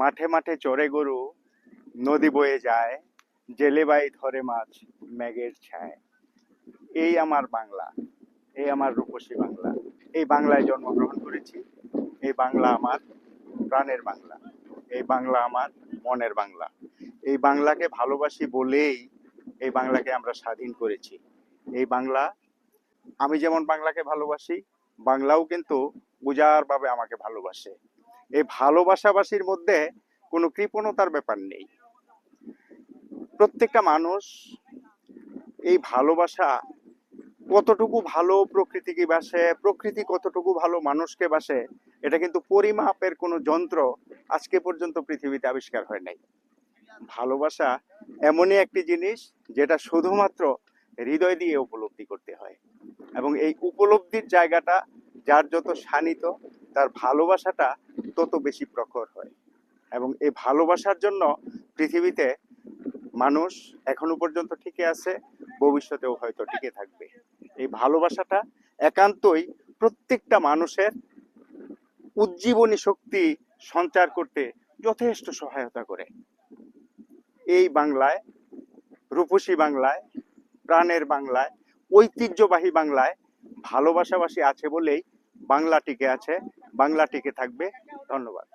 মাঠে মাঠে চড়ে গরু নদী বয়ে যায়, জেলে বাই ধরে মাছ ম্যাগের ছায়। এই আমার বাংলা, এই আমার রূপসী বাংলা। এই বাংলায় জন্মগ্রহণ করেছি। এই বাংলা আমার প্রাণের বাংলা। এই বাংলা আমার মনের বাংলা। এই বাংলাকে ভালোবাসি বলেই এই বাংলাকে আমরা স্বাধীন করেছি। এই বাংলা, আমি যেমন বাংলাকে ভালোবাসি, বাংলাও কিন্তু উজাড়ভাবে আমাকে ভালোবাসে। এই ভালোবাসাবাসির মধ্যে কোনো কৃপণতার ব্যাপার নেই। প্রত্যেকটা মানুষ এই ভালোবাসা কতটুকু ভালো প্রকৃতিকে বাসে, প্রকৃতি কতটুকু ভালো মানুষকে বাসে, এটা কিন্তু পরিমাপের কোনো যন্ত্র আজকে পর্যন্ত পৃথিবীতে আবিষ্কার হয় নাই। ভালোবাসা এমনই একটি জিনিস যেটা শুধুমাত্র হৃদয় দিয়ে উপলব্ধি করতে হয় এবং এই উপলব্ধির জায়গাটা যার যত শানিত তার ভালোবাসাটা তত বেশি প্রখর হয়। এবং এই ভালোবাসার জন্য পৃথিবীতে মানুষ এখনও পর্যন্ত টিকে আছে, ভবিষ্যতেও হয়তো টিকে থাকবে। এই ভালোবাসাটা একান্তই প্রত্যেকটা মানুষের উজ্জীবনী শক্তি সঞ্চার করতে যথেষ্ট সহায়তা করে। এই বাংলায়, রূপসী বাংলায়, প্রাণের বাংলায়, ঐতিহ্যবাহী বাংলায় ভালোবাসাবাসী আছে বলেই বাংলা টিকে আছে। বাংলা টিকে থাকবে। ধন্যবাদ।